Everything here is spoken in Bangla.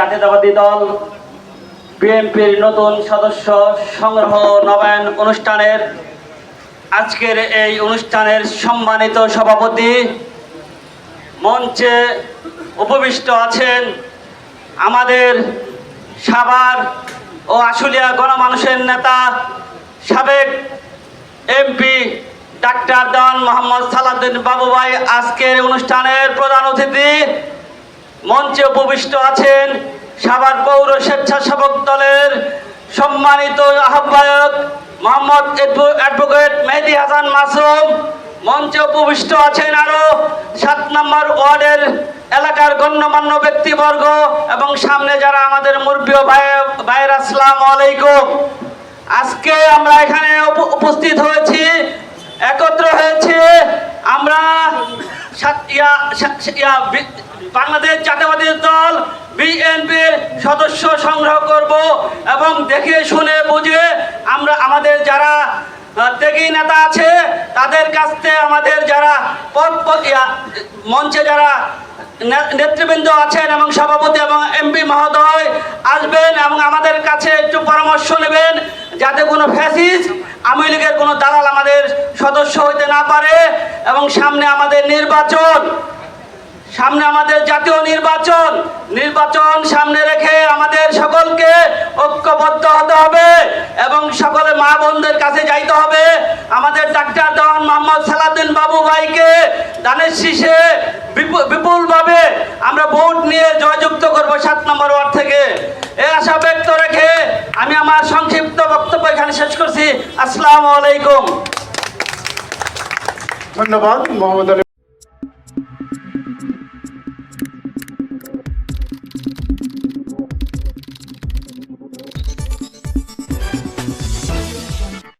জাতীয়তাবাদী দল, বিএনপির নতুন সদস্য সংগ্রহ নবায়ন অনুষ্ঠানের আজকের এই অনুষ্ঠানের সম্মানিত সভাপতি মঞ্চে উপবিষ্ট আছেন আমাদের সাভার ও আশুলিয়া গণমানুষের নেতা সাবেক এমপি ডাক্তার দেওয়ান মোহাম্মদ সালাউদ্দিন বাবুভাই আজকের অনুষ্ঠানের প্রধান অতিথি মঞ্চে উপবিষ্ট আছেন সাভার পৌর স্বেচ্ছাসেবক দলের সম্মানিত আহ্বায়ক মোহাম্মদ অ্যাডভোকেট মেহেদি হাসান মাসুম মঞ্চে উপবিষ্ট আছেন আরও সাত নম্বর ওয়ার্ডের এলাকার গণ্যমান্য ব্যক্তিবর্গ এবং সামনে যারা আমাদের মুরব্বী ভাই ভাইয়ের, আসসালামু আলাইকুম। আজকে আমরা এখানে উপ- উপস্থিত হয়েছি, একত্র হয়েছে। আমরা ইয়া- বাংলাদেশ জাতীয়বাদী দল, বিএনপির সদস্য সংগ্রহ করব এবং দেখে শুনে বুঝে আমরা আমাদের যারা ত্যাগী নেতা আছে, তাদের কাছ থেকে আমাদের যারা পদ মঞ্চে যারা নেতৃবৃন্দ আছেন এবং সভাপতি এবং এমপি মহোদয় আসবেন এবং আমাদের কাছে একটু পরামর্শ নেবেন যাতে কোনো ফ্যাসিস আওয়ামী লীগের কোনো দালাল আমাদের সদস্য হইতে না পারে এবং সামনে আমাদের নির্বাচন সামনে আমাদের জাতীয় নির্বাচন। নির্বাচন সামনে রেখে আমাদের সকলকে ঐক্যবদ্ধ হতে হবে এবং সকলে মা বোনদের কাছে যাইতে হবে। আমাদের ডাক্তার দেওয়ান মোহাম্মদ সালাদিন বাবু ভাইকে দানের শীষে বিপু- বিপুলভাবে আমরা ভোট নিয়ে জয়যুক্ত করব সাত নম্বর ওয়ার্ড থেকে। এ আশা ব্যক্ত রেখে আমি আমার সংক্ষিপ্ত বক্তব্য এখানে শেষ করছি। আসসালামু আলাইকুম। ধন্যবাদ, মোহাম্মদ